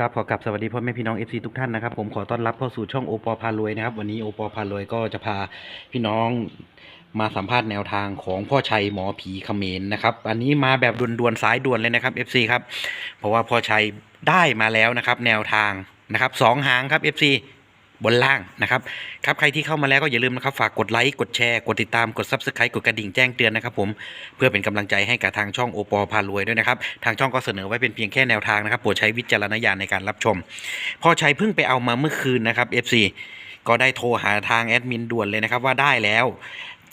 ครับขอกลับสวัสดีพ่อแม่พี่น้อง FC ทุกท่านนะครับผมขอต้อนรับเข้าสู่ช่องโอปอพารวยนะครับวันนี้โอปอพารวยก็จะพาพี่น้องมาสัมภาษณ์แนวทางของพ่อชัยหมอผีเขมรนะครับอันนี้มาแบบด่วนๆสายด่วนเลยนะครับ FC ครับเพราะว่าพ่อชัยได้มาแล้วนะครับ แนวทางนะครับสองหางครับ FC บนล่างนะครับครับใครที่เข้ามาแล้วก็อย่าลืมนะครับฝากกดไลค์กดแชร์กดติดตามกด Subscribe กดกระดิ่งแจ้งเตือนนะครับผมเพื่อเป็นกำลังใจให้กับทางช่องโอปอพารวยด้วยนะครับทางช่องก็เสนอไว้เป็นเพียงแค่แนวทางนะครับโปรดใช้วิจารณญาณในการรับชม พอใช้เพิ่งไปเอามาเมื่อคืนนะครับ FC ก็ได้โทรหาทางแอดมินด่วนเลยนะครับว่าได้แล้ว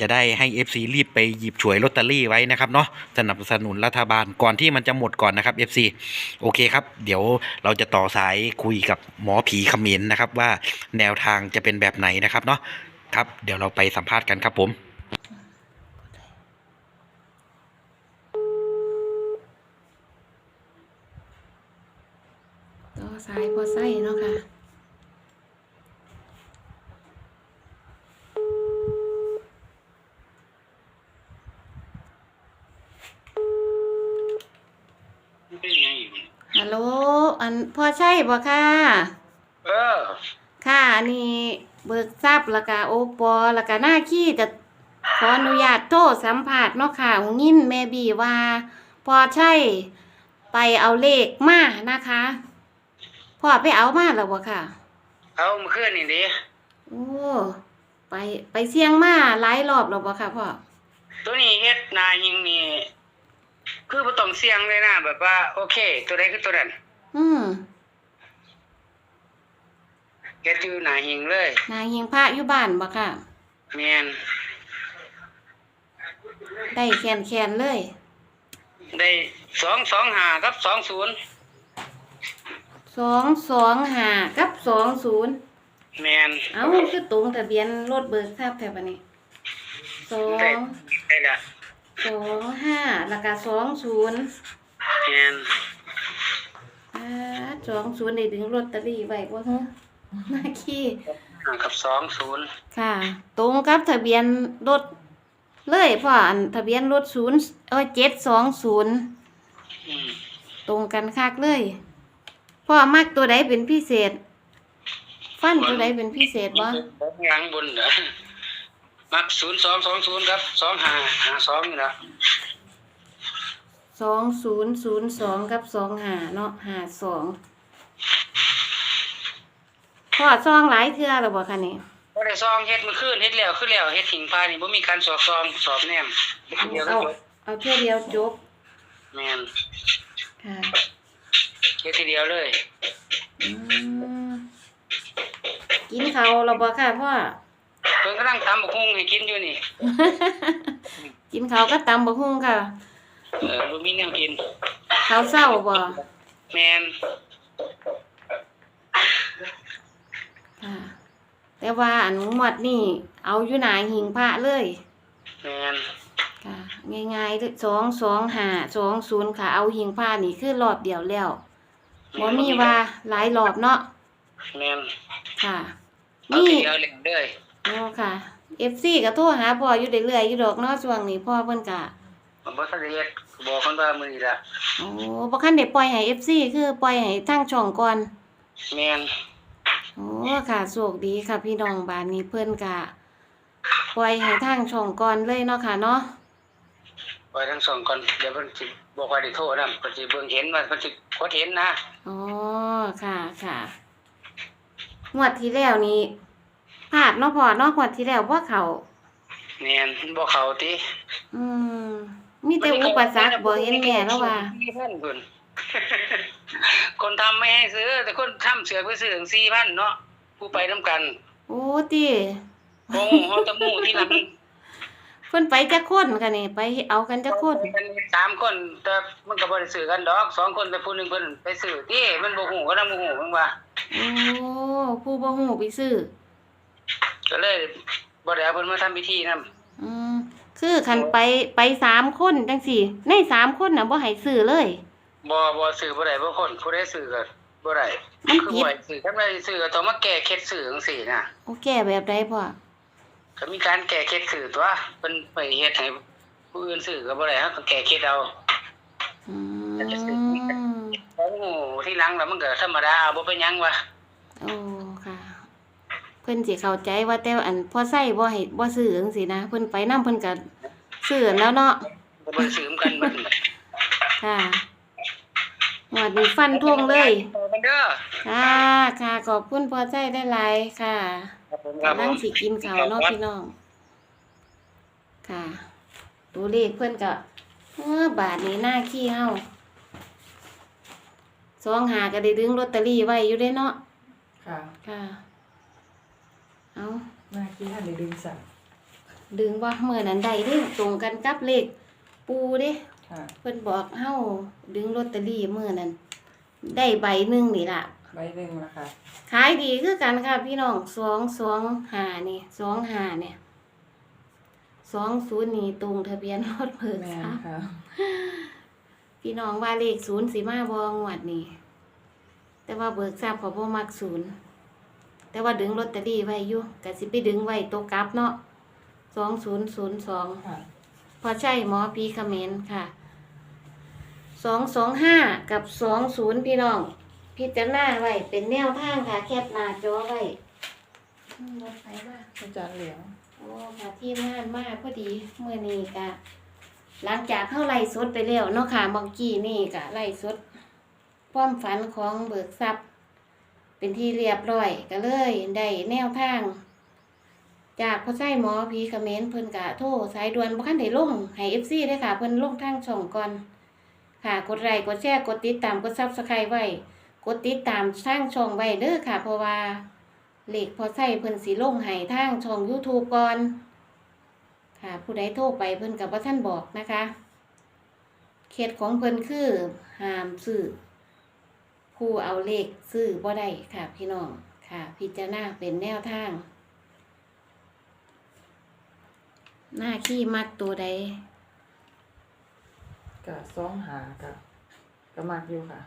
จะได้ให้ FC รีบไปหยิบฉวยลอตเตอรี่ไว้นะครับเนาะสนับสนุนรัฐบาลก่อนที่มันจะหมดก่อนนะครับ FC โอเคครับ เดี๋ยวเราจะต่อสายคุยกับหมอผีขมรนะครับ ว่าแนวทางจะเป็นแบบไหนนะครับเนาะครับ เดี๋ยวเราไปสัมภาษณ์กันครับผมต่อสายพอไส้เนาะค่ะ เป็นไงอยู่ ฮัล โหลอันพอใช่บ่ค่ะ เออ ค่ะอันนี้เบิกทรัพย์แล้วก็โอปอแล้วก็หน้าขี้จะขออนุญาตโทษสัมผัสเนาะค่ะหงยินแม่บีว่า พอใช่ไปเอาเลขมานะคะพ่อไปเอามาแล้วบ่ค่ะ เอามาขึ้นนี่ดิโอ้ไปไปเสี่ยงมาหลายรอบแล้วบ่ค่ะพ่อตัวนี้เฮ็ดนายิงนี่ คือบ่ต้องเสี่ยงเลยนะแบบว่า โอเค ตัวใดคือตัวนั้นอืมเฮ็ดอยู่นายิงเลยนายยิงพระอยู่บ้านบ่ค่ะ แม่นได้แขนแขนๆเลย ได้225กับ20สองสองห้ากับสองศูนย์แม่นเอ้าคือตรงทะเบียนรถเบิกทราบแถวนี้สอได้งได้ละ สองห้าแล้วก็สองศูนย์แม่นอ่าสองศูนย์ได้ดึงลอตเตอรี่ไว้บ่ฮะมาขี้5กับ20ค่ะ ตรงกับทะเบียนรถเลยพ่ออันทะเบียนรถศูนย์เอ้ยเจ็ดสองศูนย์อืมตรงกันคักเลยพ่อมักตัวใดเป็นพิเศษ ฟันตัวใดเป็นพิเศษบ่หลังบนเหรอ มัก0220ครับ2552นี่ล่ะสองศูนย์ศูนย์สองกับสองหาเนาะหาสองพ่อซองหลายเทื่อหรือบ่คะนี่บ่ได้ซองเฮ็ดมื้อคืนเฮ็ดแล้วคือแล้วเฮ็ดหิงพานี่บ่มีการสอบซองสอบแนมเดียวก็เอาจบเอาเทื่อเดียวจบแม่นค่ะเฮ็ดทีเดียวเลยอืมกินเขาวเราบ่ค่ะพ่อ เพิ่นกำลังตำบักหุ่งให้กินอยู่นี่ กินเขาวก็ตำบักหุ่งค่ะ เออบ่มีแนวกิน เขาวเศร้าบ่แม่นค่ะ แต่ว่าอันหมวดนี่เอาอยู่หนาหิงพระเลย แม่นค่ะ ง่ายๆเลยสองสองหาสองศูนย์ค่ะ เอาหิงพระนี่คือรอบเดียวแล้วบ่มีว่าหลายรอบเนาะแม่นค่ะ เอานี่ ทีเดียวเลยเด้ อโอ้ค่ะ FC ก็โทรหาพ่ออยู่เรื่อยๆอยู่ดอกเนาะช่วงนี้พ่อเพิ่นก็มันบ่ทันได้เฮ็ดบอกเพิ่นว่ามื้อนี้ล่ะโอ้บ่คันได้ปล่อยให้ FC คือปล่อยให้ทางช่องก่อนแม่นโอ้ค่ะโชคดีค่ะ พี่น้องบ้านนี้เพิ่นก็ปล่อยให้ทางช่องก่อนเลยเนาะค่ะเนาะไว้ทั้งสองก่อนเดี๋ยวเพิ่นสิบอกว่าได้โทรนำเพิ่นสิเบิ่งเห็นว่าเพิ่นสิกดเห็นนะอ๋อค่ะค่ะงวดที่แล้วนี้ พลาดเนาะพ่อเนาะงวดที่แล้วบ่เข้าแม่นบ่เข้าติอืมมีแต่อุปสรรคบ่เห็นแม่แล้วว่า4,000พุ่นคนทำไม่ให้ซื้อ แต่คนทำเสือกไปซื้อถึง4,000เนาะผู้ไปนํกันโอ้ติโอ้เฮาตะหมู่ที่หลังเพิ่นไปจักคนค่ะนี่ไปเอากันจักคนมันมีสามคนแต่มันก็บ่ได้ซื้อกันดอกสองคนไปผู้หนึงเพิ่นไปซื้อติมันบ่ฮู้ก็นำบ่ฮู้มันว่าโอ้ผู้บ่ฮู้ไปซื้อ ก็เลยบ่ได้เอาเพิ่นมาทำพิธีนํอืมคือคันไปไปสามคนจังสี่ ในสามคนน่ะบ่ให้ซื้อเลย บ่บ่ซื้อบ่ได้บ่คนผู้ใดซื้อก็บ่ได้มันคือผิด บ่ให้ซื้อถ้าไม่ซื้อก็ต้องมาแก้เคล็ดซื้อจังซี่นะโอแก้แบบใดพ่อก็มีการแก้เคล็ดซื้อตัวเพิ่นไปเฮ็ดให้ผู้อื่นซื้อก็บ่ได้เฮาก็แก้เคล็ดเอา อืแต่จะซื้อมโอ้ที่หลังแล้วมันก็ธรรมดาบ่เป็นหยังวะโอ้ค่ะ เพิ่นสิเข้าใจว่าแต่อันพอใส่บ่ให้บ่ซื้อจังซี่นะเพิ่นไปนํเพิ่นก็ซื้อแล้วเนาะบ่เบิ่งสืมกันเบิดค่ะหมวดนี้ฟันทงเลยเด้อค่ะค่ะขอบคุณพอใจได้หลายๆค่ะครับผมครับผกำลังมสิกินข้าวเนาะพี่น้อง ค่ะตัวเลขเพิ่นก็เออบาทนี้หน้าขี้เฮาสองหาก็ได้ดึงลอตเตอรี่ไว้อยู่เด้เนาะค่ะค่ะ เอาหน้าที่ท่านได้ดึงสั่งดึงว่าเมื่อนั้นได้เด้ตรงกันกับเลขปูเด้ค่ะเพิ่นบอกเฮาดึงลอตเตอรี่เมื่อนั้น ได้ใบหนึ่งนี่ล่ะ ใบหนึ่งละค่ะขายดีคือกันค่ะพี่น้องสองสองหานี่สองหาเนี่ยสองศูนย์นี่ตรงทะเบียนรถเพิกแม่นค่ะค่ะพี่น้องว่าเลขศูนย์สีมาบองวดนี่แต่ว่าเบิกทราบขอบ่มักศูนย์ แต่ว่าดึงลอตเตอรี่ไว้อยู่กะสิไปดึงไว้ตัวกลับเนาะสองศูนย์ศูนย์สองค่ะ พอใช่หมอพีคอมเขมนต์ค่ะสองสองห้ากับสองศูนย์พี่น้อง พิจารณาไว้เป็นแนวทางค่ะ แคปหน้าจอไว้อืมรถไฟมาอาจารย์เหลียงโอ้ค่ะที่มานมากพอดีเมื่อนี้กะหลังจากเข้าไล่สดไปแล้วเนาะค่ะเมื่อกี้นี่กะไล่สดความฝันของเบิกทรัพย์ เป็นที่เรียบร้อยก็เลยได้แนวทาง จากพ่อไส้หมอพีคอมเมนต์เพิ่นกะโทรสายด่วนบ่คันได้ลงให้ FC ได้ค่ะเพิ่นลงทางช่องก่อนค่ะกดไลค์กดแชร์กดติดตามกด Subscribe ไว้ กดติดตามทางช่องไว้เด้อค่ะ เพราะว่าเหลขพอไส้เพิ่นสิลงให้ทางช่อง YouTube ก่อน ค่ะ ผู้ใดโทรไปเพิ่นกับว่าท่านบอกนะคะ เขตของเพิ่นคือหามซื้อ ผู้เอาเลขซื้อบ่ได้ค่ะ พี่น้องค่ะ พิจารณาเป็นแนวทาง หน้าขี้มักตัวใดกะสองหากับกะมากอยู่ค่ะ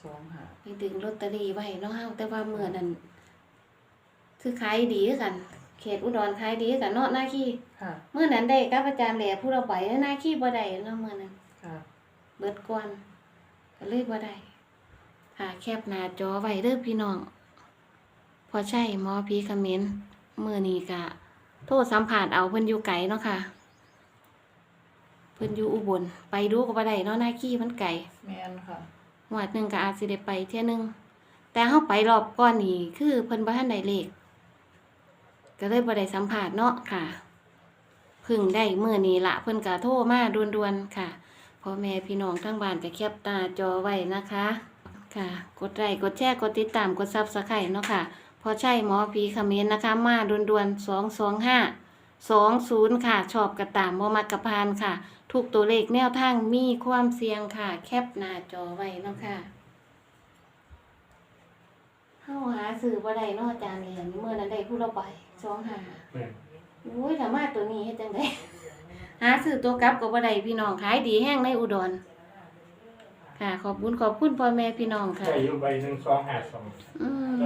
สองหาไปดึงลอตเตอรี่ไว้เนาะเฮาแต่ว่าเมื่อนั้นคือขายดีคือกัน เขตอุดรขายดีคือกันเนาะหน้าขี้ค่ะ เมื่อนั้นได้กับอาจารย์แหล่ผู้เราไปหน้าขี้บ่ได้เนาะเมื่อนั้นค่ะ เบิดก่อน ก็เลยบ่ได้ค่ะแคบหน้าจอไว้เด้อพี่น้อง พอใช่หมอพีคอมเขมนต์มื้อนี้ก็โทษสัมผัสเอาเพิ่นอยู่ไกลเนาะค่ะเพิ่นอยู่อุบลไปดูก็บ่ได้เนาะหน้าขี้มันไกลแม่นค่ะหวดหนึ่งก็อาจสิได้ไปเที่ยหนึงแต่เฮาไปรอบก่อนนี่คือเพิ่นบ่ทันได้เลขก็เลยบ่ได้สัมภาษณ์เนาะค่ะเพึ่งได้มื้อนี้ละเพิ่นก็โทรมาด่วนๆค่ะ พ่อแม่พี่น้องทั้งบ้านก็แคปหน้าจอไว้นะคะ ค่ะ กดไลค์กดแชร์กดติดตามกด Subscribe เนาะค่ะ พอใช่หมอผีเขมิ้นนะคะ มาด่วนๆ225 20ค่ะ ชอบกระตามบ่มักกระพานค่ะ ทุกตัวเลขแนวทางมีความเสี่ยงค่ะ แคปหน้าจอไว้เนาะค่ะเฮาหาซื้อบ่ได้เนาะอาจารย์เหรียญเมื่อนั้นได้ผู้ละใบสองหาโอ้ยถ้ามาตัวนี้เฮ็ดจังได๋ หาซื้อตัวกลับก็บ่ได้พี่น้องขายดีแห้งในอุดร ค่ะ ขอบคุณขอบคุณพ่อแม่พี่น้องค่ะใส่อยู่ใบหนึ่งสองห้าสอง อืม